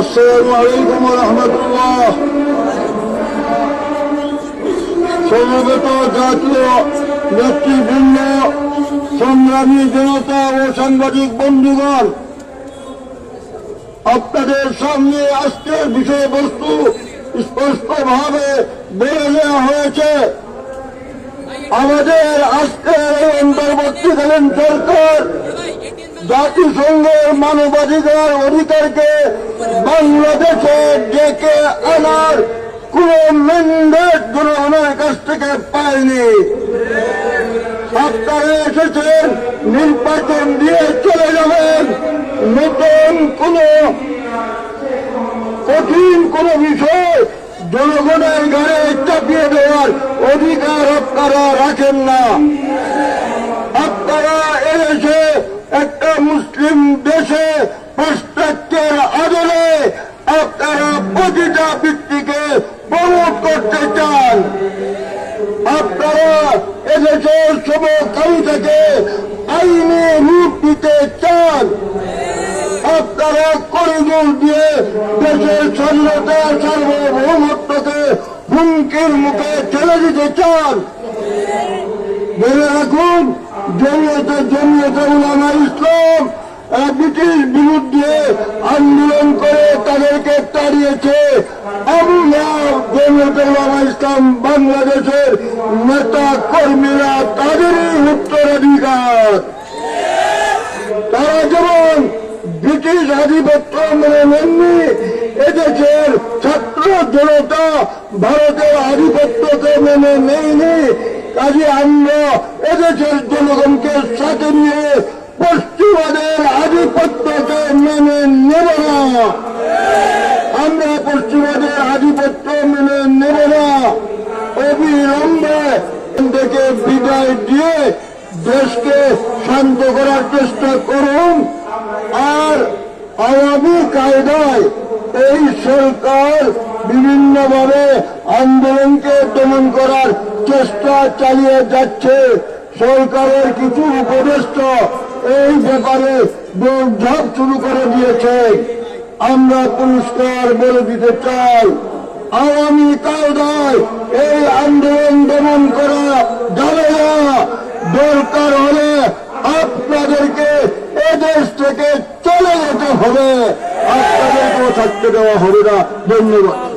ইউসুফি আসসালামু আলাইকুম রহমতুল্লাহ সমবেত জাতীয় নেতৃবৃন্দ, সংগ্রামী জনতা ও সাংবাদিক বন্ধুগণ, আপনাদের সামনে আজকের বিষয়বস্তু স্পষ্টভাবে বলে দেওয়া হয়েছে। আমাদের আজকের অন্তর্বর্তীকালীন সরকার জাতিসংঘের মানবাধিকার অধিকারকে বাংলাদেশে ডেকে আনার কোন ম্যান্ডেট জনগণের কাছ থেকে পায়নি। আপনারা এসেছেন, নির্বাচন দিয়ে চলে যাবেন। নতুন কোন কঠিন কোন বিষয় জনগণের ঘরে চাপিয়ে দেওয়ার অধিকার আপনারা রাখেন না। ব্যক্তিকে প্রমোট করতে চান। আপনারা এদেশের সমকাল থেকে আইনে রূপ দিতে চান। আপনারা করিডোর দিয়ে দেশের স্বাধীনতা সার্বভৌমত্বকে হুমকির মুখে ঠেলে দিতে চান। মনে রাখুন, জমিয়তে জমিয়তে উলামা ইসলাম ব্রিটিশ বিরুদ্ধে আন্দোলন করে তাদেরকে তাড়িয়েছে জমিয়তে উলামা ইসলাম বাংলাদেশের নেতা কর্মীরা তাদেরই উত্তরাধিকার। তারা যেমন ব্রিটিশ আধিপত্য মেনে নেননি, এদেশের ছাত্র জনতা ভারতের আধিপত্যকে মেনে নেয়নি, কাজে আমরা এদেশের জনগণকে সাথে নিয়ে পশ্চিমাদের আধিপত্যকে মেনে নেব না আমরা পশ্চিমাদের আধিপত্য মেনে নেব না অবিলম্বে এখান বিদায় দিয়ে দেশকে শান্ত করার চেষ্টা করুন। আর আওয়ামী কায়দায় এই সরকার বিভিন্নভাবে আন্দোলনকে দমন করার চেষ্টা চালিয়ে যাচ্ছে। সরকারের কিছু উপদেষ্টা এই ব্যাপারে দৌড়ঝাঁপ শুরু করে দিয়েছে। আমরা পুরস্কার বলে দিতে চাই। আওয়ামী কায়দায় এই আন্দোলন দমন করা যাবে না। দরকার হলে আপনাদেরকে এদেশ থেকে চলে যেতে হবে। আপনাদেরকেও থাকতে দেওয়া হবে না। ধন্যবাদ।